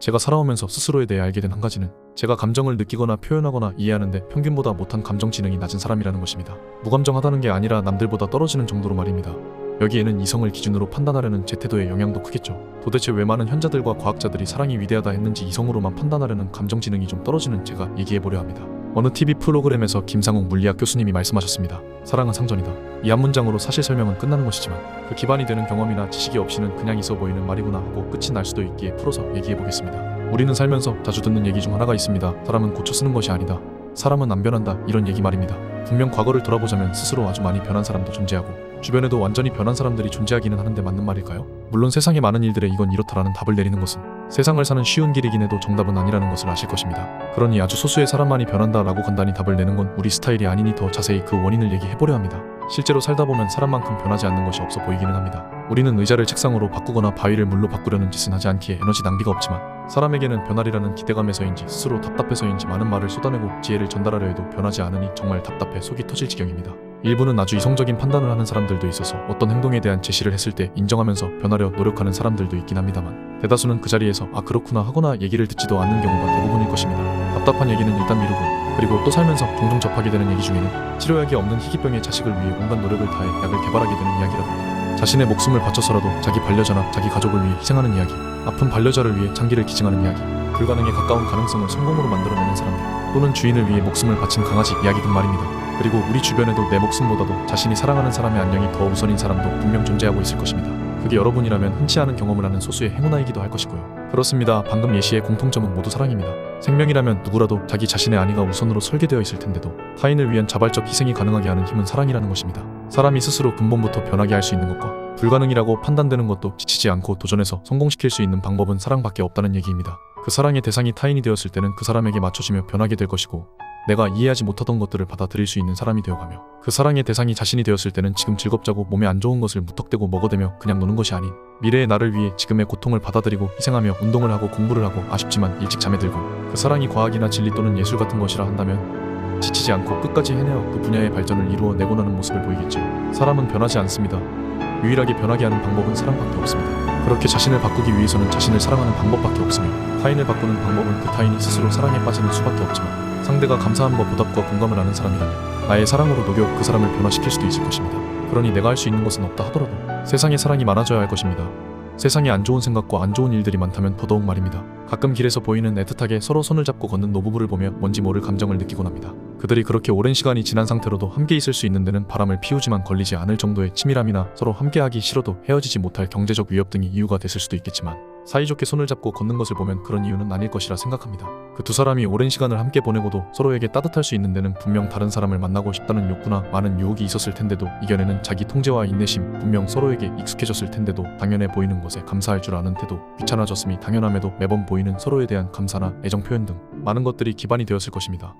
제가 살아오면서 스스로에 대해 알게 된 한 가지는 제가 감정을 느끼거나 표현하거나 이해하는데 평균보다 못한 감정 지능이 낮은 사람이라는 것입니다. 무감정하다는 게 아니라 남들보다 떨어지는 정도로 말입니다. 여기에는 이성을 기준으로 판단하려는 제 태도의 영향도 크겠죠. 도대체 왜 많은 현자들과 과학자들이 사랑이 위대하다 했는지 이성으로만 판단하려는 감정 지능이 좀 떨어지는 제가 얘기해보려 합니다. 어느 TV 프로그램에서 김상욱 물리학 교수님이 말씀하셨습니다. 사랑은 상전이다. 이 한 문장으로 사실 설명은 끝나는 것이지만 그 기반이 되는 경험이나 지식이 없이는 그냥 있어 보이는 말이구나 하고 끝이 날 수도 있기에 풀어서 얘기해 보겠습니다. 우리는 살면서 자주 듣는 얘기 중 하나가 있습니다. 사람은 고쳐 쓰는 것이 아니다. 사람은 안 변한다. 이런 얘기 말입니다. 분명 과거를 돌아보자면 스스로 아주 많이 변한 사람도 존재하고 주변에도 완전히 변한 사람들이 존재하기는 하는데 맞는 말일까요? 물론 세상의 많은 일들에 이건 이렇다라는 답을 내리는 것은 세상을 사는 쉬운 길이긴 해도 정답은 아니라는 것을 아실 것입니다. 그러니 아주 소수의 사람만이 변한다라고 간단히 답을 내는 건 우리 스타일이 아니니 더 자세히 그 원인을 얘기해보려 합니다. 실제로 살다 보면 사람만큼 변하지 않는 것이 없어 보이기는 합니다. 우리는 의자를 책상으로 바꾸거나 바위를 물로 바꾸려는 짓은 하지 않기에 에너지 낭비가 없지만 사람에게는 변하리라는 기대감에서인지 스스로 답답해서인지 많은 말을 쏟아내고 지혜를 전달하려 해도 변하지 않으니 정말 답답해 속이 터질 지경입니다. 일부는 아주 이성적인 판단을 하는 사람들도 있어서 어떤 행동에 대한 제시를 했을 때 인정하면서 변하려 노력하는 사람들도 있긴 합니다만 대다수는 그 자리에서 아 그렇구나 하거나 얘기를 듣지도 않는 경우가 대부분일 것입니다. 답답한 얘기는 일단 미루고 그리고 또 살면서 종종 접하게 되는 얘기 중에는 치료약이 없는 희귀병의 자식을 위해 온갖 노력을 다해 약을 개발하게 되는 이야기라든가 자신의 목숨을 바쳐서라도 자기 반려자나 자기 가족을 위해 희생하는 이야기 아픈 반려자를 위해 장기를 기증하는 이야기 불가능에 가까운 가능성을 성공으로 만들어내는 사람들 또는 주인을 위해 목숨을 바친 강아지 이야기 등 말입니다. 그리고 우리 주변에도 내 목숨보다도 자신이 사랑하는 사람의 안녕이 더 우선인 사람도 분명 존재하고 있을 것입니다. 그게 여러분이라면 흔치 않은 경험을 하는 소수의 행운아이기도 할 것이고요. 그렇습니다. 방금 예시의 공통점은 모두 사랑입니다. 생명이라면 누구라도 자기 자신의 안위가 우선으로 설계되어 있을 텐데도 타인을 위한 자발적 희생이 가능하게 하는 힘은 사랑이라는 것입니다. 사람이 스스로 근본부터 변하게 할 수 있는 것과 불가능이라고 판단되는 것도 지치지 않고 도전해서 성공시킬 수 있는 방법은 사랑밖에 없다는 얘기입니다. 그 사랑의 대상이 타인이 되었을 때는 그 사람에게 맞춰지며 변하게 될 것이고 내가 이해하지 못하던 것들을 받아들일 수 있는 사람이 되어가며 그 사랑의 대상이 자신이 되었을 때는 지금 즐겁자고 몸에 안 좋은 것을 무턱대고 먹어대며 그냥 노는 것이 아닌 미래의 나를 위해 지금의 고통을 받아들이고 희생하며 운동을 하고 공부를 하고 아쉽지만 일찍 잠에 들고 그 사랑이 과학이나 진리 또는 예술 같은 것이라 한다면 지치지 않고 끝까지 해내어 그 분야의 발전을 이루어 내고 나는 모습을 보이겠죠. 사람은 변하지 않습니다. 유일하게 변하게 하는 방법은 사랑밖에 없습니다. 그렇게 자신을 바꾸기 위해서는 자신을 사랑하는 방법밖에 없으며 타인을 바꾸는 방법은 그 타인이 스스로 사랑에 빠지는 수밖에 없지만 상대가 감사함과 보답과 공감을 하는 사람이라면 나의 사랑으로 녹여 그 사람을 변화시킬 수도 있을 것입니다. 그러니 내가 할 수 있는 것은 없다 하더라도 세상에 사랑이 많아져야 할 것입니다. 세상에 안 좋은 생각과 안 좋은 일들이 많다면 더더욱 말입니다. 가끔 길에서 보이는 애틋하게 서로 손을 잡고 걷는 노부부를 보며 뭔지 모를 감정을 느끼곤 합니다. 그들이 그렇게 오랜 시간이 지난 상태로도 함께 있을 수 있는 데는 바람을 피우지만 걸리지 않을 정도의 치밀함이나 서로 함께하기 싫어도 헤어지지 못할 경제적 위협 등이 이유가 됐을 수도 있겠지만 사이좋게 손을 잡고 걷는 것을 보면 그런 이유는 아닐 것이라 생각합니다. 그 두 사람이 오랜 시간을 함께 보내고도 서로에게 따뜻할 수 있는 데는 분명 다른 사람을 만나고 싶다는 욕구나 많은 유혹이 있었을 텐데도 이겨내는 자기 통제와 인내심 분명 서로에게 익숙해졌을 텐데도 당연해 보이는 것에 감사할 줄 아는 태도 귀찮아졌음이 당연함에도 매번 보이는 서로에 대한 감사나 애정 표현 등 많은 것들이 기반이 되었을 것입니다.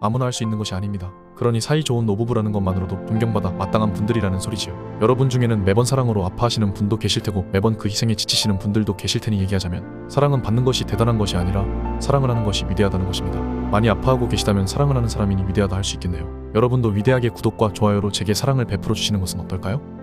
아무나 할 수 있는 것이 아닙니다. 그러니 사이 좋은 노부부라는 것만으로도 존경받아 마땅한 분들이라는 소리지요. 여러분 중에는 매번 사랑으로 아파하시는 분도 계실 테고 매번 그 희생에 지치시는 분들도 계실 테니 얘기하자면 사랑은 받는 것이 대단한 것이 아니라 사랑을 하는 것이 위대하다는 것입니다. 많이 아파하고 계시다면 사랑을 하는 사람이니 위대하다 할 수 있겠네요. 여러분도 위대하게 구독과 좋아요로 제게 사랑을 베풀어 주시는 것은 어떨까요?